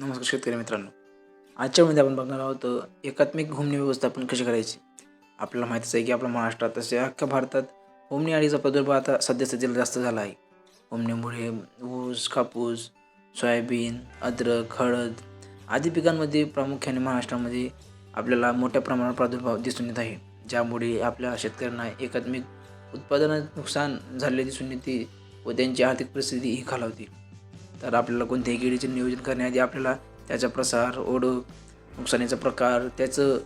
नमस्कार शेतकरी मित्रांनो. आजच्या मध्ये आपण बघणार आहोत एकात्मिक होमनी व्यवस्थापन कशी करायची? आपल्याला माहितीच आहे की आपल्या महाराष्ट्रात तसे अख्ख्या भारतात होमनी अळीचा प्रादुर्भाव आता सध्या स्थितीला जास्त झाला आहे. होमनीमुळे ऊस कापूस सोयाबीन अद्रक हळद आदी पिकांमध्ये प्रामुख्याने महाराष्ट्रामध्ये आपल्याला मोठ्या प्रमाणात प्रादुर्भाव दिसून येत आहे. ज्यामुळे आपल्या शेतकऱ्यांना एकात्मिक उत्पादनात नुकसान झालेले दिसून येते व त्यांची आर्थिक परिस्थिती ही खालावते. तर आपल्याला कोणत्याही किडीचे नियोजन करण्याआधी आपल्याला त्याचा प्रसार ओढ नुकसानीचा प्रकार त्याचं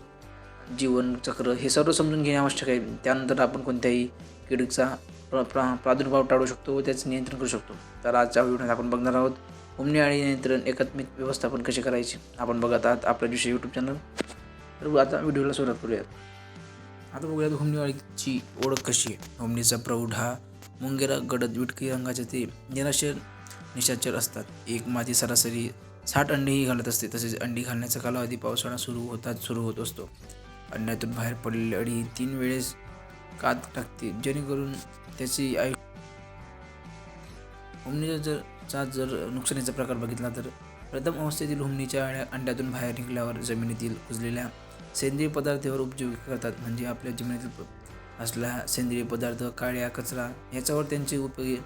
जीवनचक्र हे सर्व समजून घेणे आवश्यक आहे. त्यानंतर आपण कोणत्याही किडीचा प्र प्रा प्रादुर्भाव टाळू शकतो व त्याचं नियंत्रण करू शकतो. तर आजच्या व्हिडिओत आपण बघणार आहोत हुमणी आणि नियंत्रण एकात्मिक व्यवस्थापन कसे करायचे? आपण बघत आहात आपल्या दिवशी यूट्यूब चॅनल तर आता व्हिडिओला सुरुवात करूयात. आता बघूयात हुमणी ओळख कशी आहे. हुमणीचा प्रौढ हा मुंगेरा गडद विटकी रंगाचे ते निराशर निशाचर असतात. एक मादी सरासरी साठ अंडीही घालत असते. तसेच अंडी घालण्याचा कालावधी पावसाळा सुरू होताच सुरू होत असतो. अंड्यातून बाहेर पडलेली अडी तीन वेळेस कात टाकते. जेणेकरून त्याची आयु हुमणीचा जर चा जर नुकसानीचा प्रकार बघितला तर प्रथम अवस्थेतील हुमणीच्या अळ्या अंड्यातून बाहेर निघाल्यावर जमिनीतील कुजलेल्या सेंद्रिय पदार्थावर उपजीविका करतात. म्हणजे आपल्या जमिनीतील असला सेंद्रिय पदार्थ काळ्या कचरा याच्यावर त्यांचे उपयोगी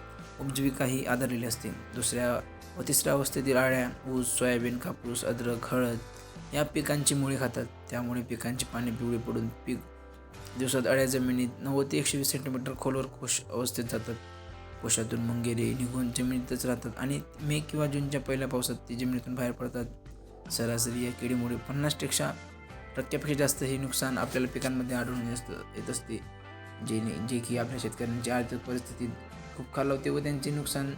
उपजीविका ही आधारलेली असते. दुसऱ्या व तिसऱ्या अवस्थेतील आळ्या ऊस सोयाबीन कापूस अद्रक हळद या पिकांची मुळे खातात. त्यामुळे पिकांची पाने पिवळी पडून पीक दिवसात अळ्या जमिनीत नव्वद ते एकशे वीस सेंटीमीटर खोलवर कोश अवस्थेत जातात. कोशातून मुंगेरे निघून जमिनीतच राहतात आणि मे किंवा जूनच्या पहिल्या पावसात ते जमिनीतून बाहेर पडतात. सरासरी या किडीमुळे पन्नासपेक्षा टक्क्यापेक्षा जास्त हे नुकसान आपल्याला पिकांमध्ये आढळून येत येत असते. जेने जे की आपल्या शेतकऱ्यांची आर्थिक परिस्थिती खूप खालावते व त्यांचे नुकसान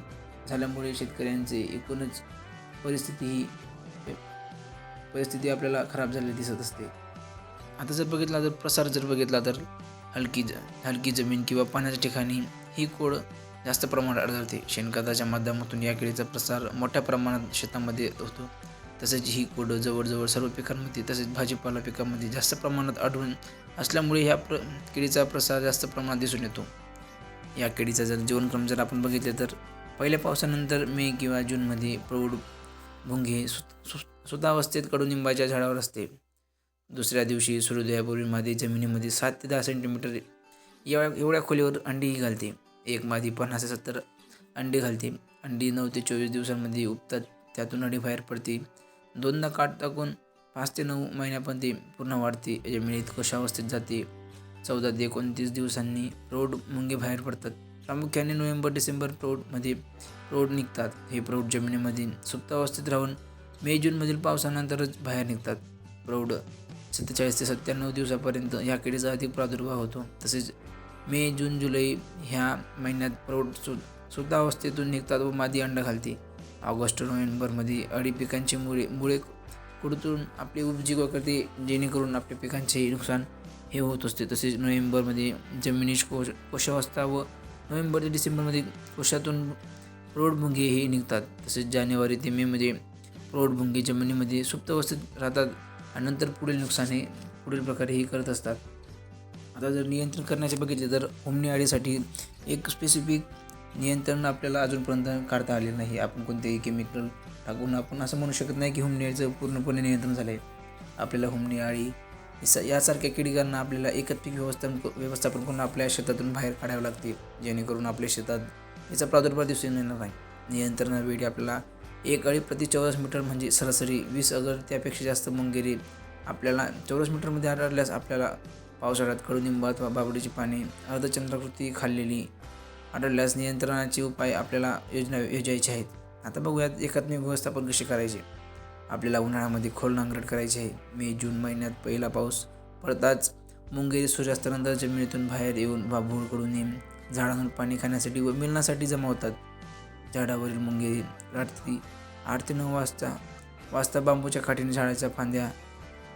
झाल्यामुळे शेतकऱ्यांचे एकूणच परिस्थिती ही परिस्थिती आपल्याला खराब झालेली दिसत असते. आता जर बघितला तर प्रसार जर बघितला तर हलकी ज हलकी जमीन किंवा पाण्याच्या ठिकाणी ही कोड जास्त प्रमाणात आढळते. शेणखताच्या माध्यमातून या किडीचा प्रसार मोठ्या प्रमाणात शेतामध्ये होतो. तसेच ही कोड जवळजवळ सर्व पिकांमध्ये तसेच भाजीपाला पिकांमध्ये जास्त प्रमाणात आढळून असल्यामुळे ह्या प्र किडीचा प्रसार जास्त प्रमाणात दिसून येतो. या केळीचा जर जीवनक्रम जर आपण बघितले तर पहिल्या पावसानंतर मे किंवा जूनमध्ये प्रौढ भुंगे सु सुतावस्थेत कडुनिंबाच्या झाडावर असते. दुसऱ्या दिवशी सूर्योदयापूर्वी मादी जमिनीमध्ये सात ते दहा सेंटीमीटर एवढ्या एवढ्या खोलीवर अंडीही घालते. एक मादी पन्नास ते सत्तर अंडी घालते. अंडी नऊ ते चोवीस दिवसांमध्ये उपतात त्यातून अंडी बाहेर पडते. दोनदा काट टाकून पाच ते नऊ महिन्यापर्यंत पूर्ण वाढते. जमिनीत कोशावस्थेत जाते. चौदा ते एकोणतीस दिवसांनी प्रौढ मुंगे बाहेर पडतात. प्रामुख्याने नोव्हेंबर डिसेंबर प्रौढमध्ये प्रौढ निघतात. हे प्रौढ जमिनीमध्ये सुप्तावस्थेत राहून मे जूनमधील पावसानंतरच बाहेर निघतात. प्रौढ सत्तेचाळीस ते सत्त्याण्णव दिवसापर्यंत ह्या किडीचा अधिक प्रादुर्भाव होतो. तसेच मे जून जुलै ह्या महिन्यात प्रौढ सु सुद्धा अवस्थेतून निघतात व मादी अंडा घालते. ऑगस्ट नोव्हेंबरमध्ये अडी पिकांची मुळे मुळे कुडतून आपली उपजीविका करते जेणेकरून आपल्या पिकांचे नुकसान हे होत असते. तसेच नोव्हेंबरमध्ये जमिनीश कोश कोशावस्था व नोव्हेंबर ते डिसेंबरमध्ये कोशातून प्रौढभुंगे हे निघतात. तसेच जानेवारी ते मेमध्ये प्रौढभुंगे जमिनीमध्ये सुप्त अवस्थेत राहतात आणि नंतर पुढील नुकसान हे पुढील प्रकारे हे करत असतात. आता जर नियंत्रण करण्याचे बघितले तर होमणी अळीसाठी एक स्पेसिफिक नियंत्रण आपल्याला अजूनपर्यंत काढता आले नाही. आपण कोणतेही केमिकल लागून आपण असं म्हणू शकत नाही की हुमनियाळीचं पूर्णपणे नियंत्रण झालं आहे आपल्याला हुमनियाळी अळी स यासारख्या किडिकांना आपल्याला एकत्रिक व्यवस्थापन व्यवस्थापन करून आपल्या शेतातून बाहेर काढावे लागते. जेणेकरून आपल्या शेतात याचा प्रादुर्भाव दिसून येणार नाही. नियंत्रणावेळी आपल्याला एक अळी प्रति चौरस मीटर म्हणजे सरासरी वीस अगर त्यापेक्षा जास्त मुंगेरी आपल्याला चौरस मीटरमध्ये आढळल्यास आपल्याला पावसाळ्यात कडुनिंब अथवा बाबडीची पाने अर्धचंद्राकृती खाल्लेली आढळल्यास नियंत्रणाचे उपाय आपल्याला योजना योजायचे आहेत. आता बघूयात एकात्मिक व्यवस्थापन कसे करायचे. आपल्याला उन्हाळ्यामध्ये खोल नांगरट करायची. आहे मे जून महिन्यात पहिला पाऊस पडताच मुंगेरी सूर्यास्तानंतर जमिनीतून बाहेर येऊन बाभूळकडून येऊन झाडांवर पाणी खाण्यासाठी व मिलनासाठी जमा होतात. झाडावरील मुंगेरी रात्री आठ ते नऊ वाजता वाजता बांबूच्या काठीने झाडाच्या फांद्या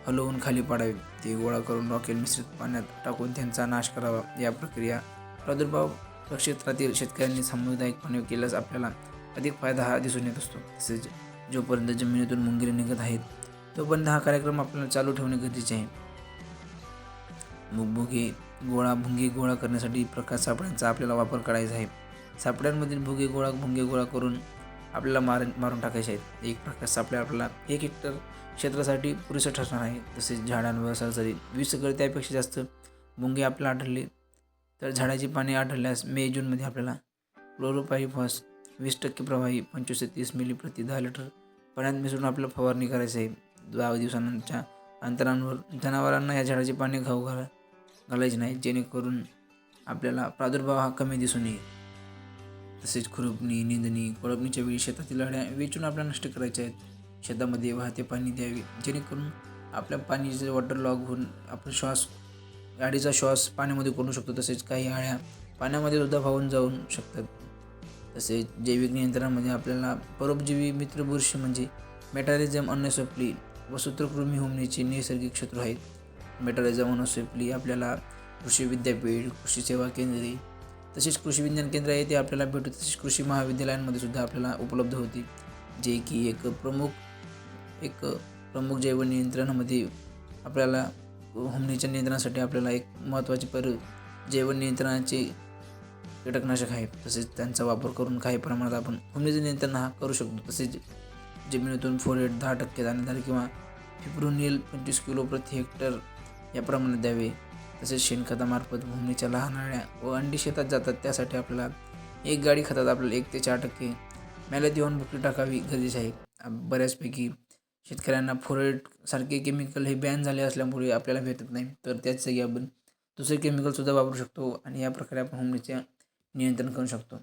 हलवून खाली पाडावे. ते गोळा करून रॉकेल मिश्रित पाण्यात टाकून त्यांचा नाश करावा. या प्रक्रिया प्रादुर्भाव क्षेत्रातील शेतकऱ्यांनी सामुदायिकपणे केल्यास आपल्याला अधिक फायदा हा दिसून येत असतो. तसेच जोपर्यंत जमिनीतून मुंगिरे निघत आहेत तोपर्यंत हा कार्यक्रम आपल्याला चालू ठेवणे गरजेचे आहे. भुगे गोळा भुंगे गोळा करण्यासाठी प्रकाश सापड्यांचा आपल्याला वापर करायचा आहे. सापड्यांमधील भुगे गोळा भुंगे गोळा करून आपल्याला मार मारून टाकायचे आहेत. एक प्रकाश सापड्या आपल्याला एक हेक्टर क्षेत्रासाठी पुरेसं ठरणार आहे. तसेच झाडांवर सरासरी वीस एकर त्यापेक्षा जास्त भुंगे आपल्याला आढळले. तर झाडाची पाने आढळल्यास मे जूनमध्ये आपल्याला क्लोरोपाईफॉस वीस टक्के प्रवाही पंचवीस ते तीस मिली प्रति दहा लिटर पाण्यात मिसळून आपल्याला फवारणी करायची आहे. दहा दिवसांच्या अंतरांवर जनावरांना या झाडाचे पाने खाऊ घाला घालायचे नाही. जेणेकरून आपल्याला प्रादुर्भाव हा कमी दिसून येईल. तसेच खुरपणी निंदणी कोळपणीच्या वेळी शेतातील अड्या वेचून आपल्याला नष्ट करायच्या आहेत. शेतामध्ये वाहते पाणी द्यावे. जेणेकरून आपल्या पाणीचे वॉटर लॉग होऊन आपण श्वास गाडीचा श्वास पाण्यामध्ये करू शकतो. तसेच काही आळ्या पाण्यामध्ये सुद्धा वाहून जाऊ शकतात. तसेच जैविक नियंत्रणामध्ये आपल्याला परोपजीवी मित्र बुरशी म्हणजे मेटारिझम अनसोपली व सूत्रकृमी होमनेचे नैसर्गिक शत्रू आहेत. मेटारिझम अनसोपली आपल्याला कृषी विद्यापीठ कृषी सेवा केंद्रे तसेच कृषी विज्ञान केंद्र आहे ते आपल्याला भेटू तसेच कृषी महाविद्यालयांमध्ये सुद्धा आपल्याला उपलब्ध होती. जे की एक प्रमुख एक प्रमुख जैव नियंत्रणामध्ये आपल्याला होमनीच्या नियंत्रणासाठी आपल्याला एक महत्त्वाचे पर जैव नियंत्रणाचे कीटकनाशक आहे तसेच त्यांचा वापर करून काही प्रमाणात आपण होमनीचं नियंत्रण हा करू शकतो. तसेच जमिनीतून फोरेट दहा टक्के दाणेदार किंवा फिप्रोनिल पंचवीस किलो प्रति हेक्टर या प्रमाणात द्यावे. तसेच शेणखतामार्फत भूमीच्या लहान अळ्या व अंडी शेतात जातात त्यासाठी आपल्याला एक गाडी खतात आपल्याला एक ते चार टक्के मॅलेथिओन भुकटी टाकावी गरजेचे आहे. बऱ्याचपैकी शेतकऱ्यांना फोरेट सारखे केमिकल हे बॅन झाले असल्यामुळे आपल्याला भेटत नाही. तर त्याच जागी आपण दुसरे केमिकलसुद्धा वापरू शकतो आणि या प्रकारे आपण होमनीचे नियंत्रण करू शकतो.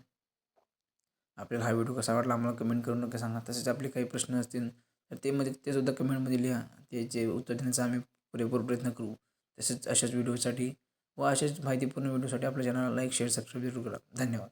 आपल्याला हा व्हिडिओ कसा वाटला आम्हाला कमेंट करून नका सांगा. तसेच आपले काही प्रश्न असतील तर ते मध्ये ते सुद्धा कमेंटमध्ये लिहा. त्याचे उत्तर देण्याचा आम्ही पुरेपूर प्रयत्न करू. तसेच अशाच व्हिडिओसाठी व अशाच माहितीपूर्ण व्हिडिओसाठी आपल्या चॅनलला लाईक शेअर सबस्क्राईब जरूर करा. धन्यवाद.